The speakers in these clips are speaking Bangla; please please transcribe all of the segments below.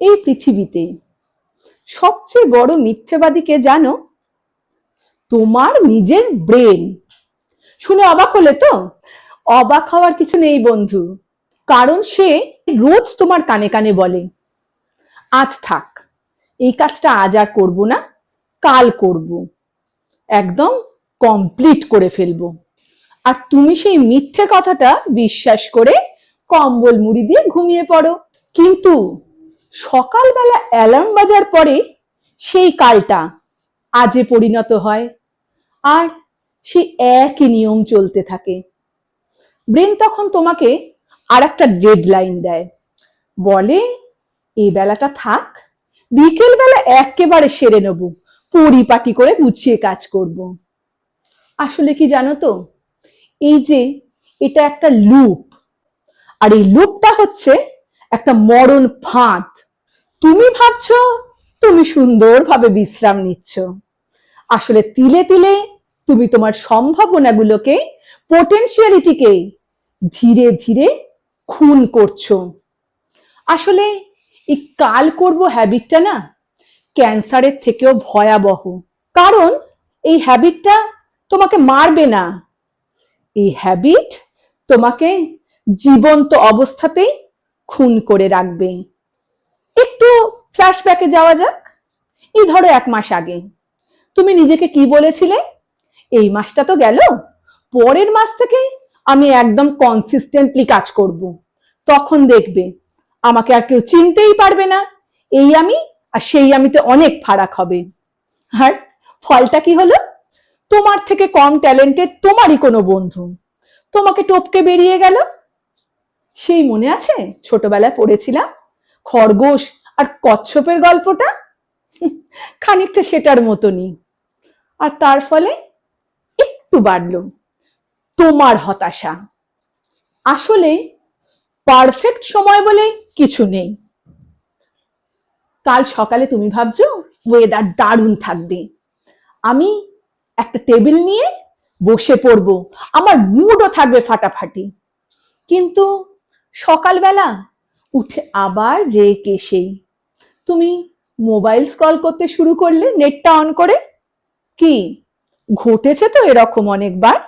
এই পৃথিবীতে। সবচেয়ে বড় মিথ্যেবাদীকে জানো? তোমার নিজের ব্রেন শুনে অবাক হলে তো? অবাক হওয়ার কিছু নেই বন্ধু। কারণ সে রোজ তোমার কানে কানে বলে। আজ থাক, এই কাজটা আজ আর করব না, কাল করব। একদম কমপ্লিট করে ফেলব। আর তুমি সেই মিথ্যে কথাটা বিশ্বাস করে কম্বল মুড়ি দিয়ে ঘুমিয়ে পড়ো। কিন্তু সকালবেলা অ্যালার্ম বাজার পরে সেই কালটা আজে পরিণত হয়। আর সে একই নিয়ম চলতে থাকে। ব্রেন তখন তোমাকে আর একটা ডেডলাইন দেয়। বলে, এই বেলাটা থাক বিকেল বেলা একেবারে সেরে নেব, পরিপাটি করে গুছিয়ে কাজ করব। আসলে কি জানো তো? এই যে এটা একটা লুপ। আর এই লুপটা হচ্ছে একটা মরণ ফাঁদ। তুমি ভাবছ, তুমি সুন্দরভাবে বিশ্রাম নিচ্ছ। আসলে তিলে তিলে তুমি তোমার সম্ভাবনাগুলোকে পোটেনশিয়ালিটিকে ধীরে ধীরে খুন করছ। আসলে এই কাল করব হ্যাবিটটা না ক্যান্সারের থেকেও ভয়াবহ। কারণ এই হ্যাবিটটা তোমাকে মারবে না। এই হ্যাবিট তোমাকে জীবন্ত অবস্থাতেই খুন করে রাখবে। একটু ফ্ল্যাশব্যাকে যাওয়া যাক। এই ধরো এক মাস আগে। তুমি নিজেকে কি বলেছিলে? এই মাসটা তো গেল। পরের মাস থেকে আমি একদম কনসিস্টেন্টলি কাজ করব। তখন দেখবে আমাকে আর কেউ চিনতেই পারবে না। এই আমি আর সেই আমিতে অনেক ফারাক হবে। আর ফলটা কি হলো? তোমার থেকে কম ট্যালেন্টেড তোমারই কোনো বন্ধু। তোমাকে টপকে বেরিয়ে গেল। সেই মনে আছে? ছোটবেলায় পড়েছিলাম। খরগোশ আর কচ্ছপের গল্পটা? খানিকটা সেটার মতনই। আর তার ফলে একটু বাড়লো তোমার হতাশা। আসলে পারফেক্ট সময় বলে কিছু নেই। কাল সকালে তুমি ভাবছ ওয়েদার দারুণ থাকবে। আমি একটা টেবিল নিয়ে বসে পড়ব। আমার মুডও থাকবে ফাটাফাটি। কিন্তু সকালবেলা উঠে আবার যে কে সেই? তুমি মোবাইল স্ক্রল করতে শুরু করলে, নেটটা অন করে? কি? ঘটেছে তো এরকম অনেকবার?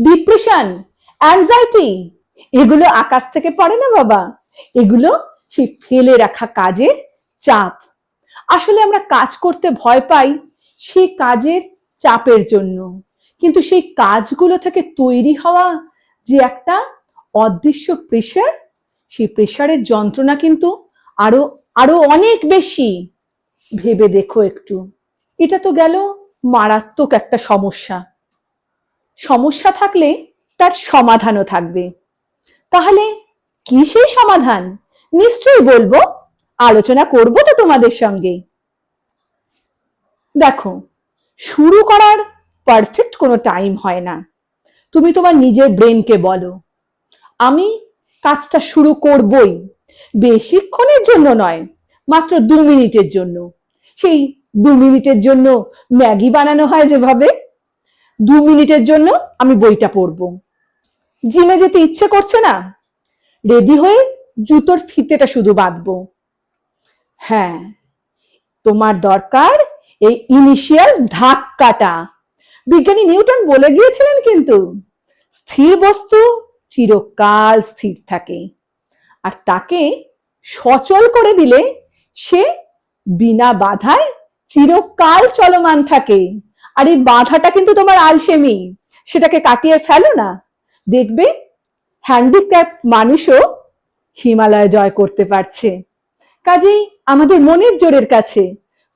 ডিপ্রেশন, অ্যাংজাইটি, এগুলো আকাশ থেকে পড়ে না বাবা? এগুলো সেই ফেলে রাখা কাজের চাপ। আসলে আমরা কাজ করতে ভয় পাই সেই কাজের চাপের জন্য। কিন্তু সেই কাজগুলো থেকে তৈরি হওয়া যে একটা অদৃশ্য প্রেশার সেই প্রেশারের যন্ত্রণা কিন্তু আরও আরও অনেক বেশি। ভেবে দেখো একটু। এটা তো গেল মারাত্মক একটা সমস্যা। সমস্যা থাকলে তার সমাধানও থাকবে। তাহলে কি সেই সমাধান? নিশ্চয়ই বলব, আলোচনা করব তো তোমাদের সঙ্গে। দেখো, শুরু করার পারফেক্ট কোনো টাইম হয় না। তুমি তোমার নিজের ব্রেনকে বলো। আমি কাজটা শুরু করবই। বেশিক্ষণের জন্য নয়, মাত্র দু মিনিটের জন্য। সেই দু মিনিটের জন্য ম্যাগি বানানো হয় যেভাবে, দু মিনিটের জন্য আমি বইটা পড়ব। জিমে যেতে ইচ্ছে করছে না? রেডি হয়ে জুতোর ফিতেটা শুধু বাঁধবো। হ্যাঁ তোমার দরকার এই ইনিশিয়াল ধাক্কাটা। বিজ্ঞানী নিউটন বলে গিয়েছিলেন কিন্তু, স্থির বস্তু চিরকাল স্থির থাকে। আর তাকে সচল করে দিলে সে বিনা বাধায় চিরকাল চলমান থাকে। আর এই বাধাটা কিন্তু তোমার আলসেমি। সেটাকে কাটিয়ে ফেলো না। দেখবে হ্যান্ডিক্যাপ মানুষও হিমালয় জয় করতে পারছে। কাজেই আমাদের মনের জোরের কাছে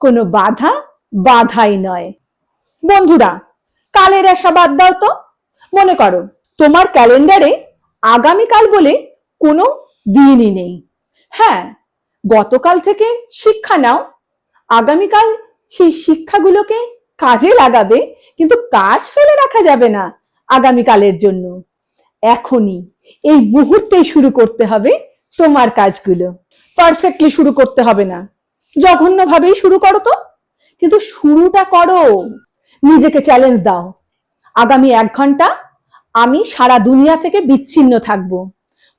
কোনো বাধা বাধাই নয়। বন্ধুরা, কালের আশা বাদ দাও তো। মনে করো, তোমার ক্যালেন্ডারে আগামীকাল বলে কোনো দিনই নেই। হ্যাঁ গতকাল থেকে শিক্ষা নাও। আগামীকাল সেই শিক্ষাগুলোকে কাজে লাগাবে, কিন্তু কাজ ফেলে রাখা যাবে না আগামীকালের জন্য। এখনই এই মুহূর্তেই শুরু করতে হবে তোমার কাজগুলো। পারফেক্টলি শুরু করতে হবে না। জঘন্য ভাবেই শুরু করো তো, কিন্তু শুরুটা করো। নিজেকে চ্যালেঞ্জ দাও। আগামী এক ঘণ্টা আমি সারা দুনিয়া থেকে বিচ্ছিন্ন থাকব।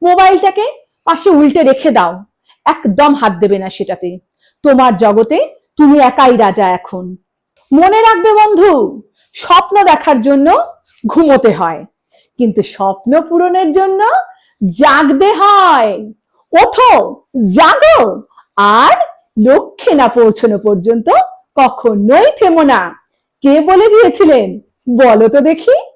মোবাইলটাকে পাশে উল্টে রেখে দাও। একদম হাত দেবে না সেটাতে। তোমার জগতে তুমি একাই রাজা এখন। মনে রাখবে বন্ধু, স্বপ্ন দেখার জন্য ঘুমোতে হয়। কিন্তু স্বপ্ন পূরণের জন্য জাগতে হয়। ওঠো, জাগো। আর লক্ষ্যে না পৌঁছানো পর্যন্ত কখনোই থেমো না। কে বলে দিয়েছিলেন? বলো তো দেখি।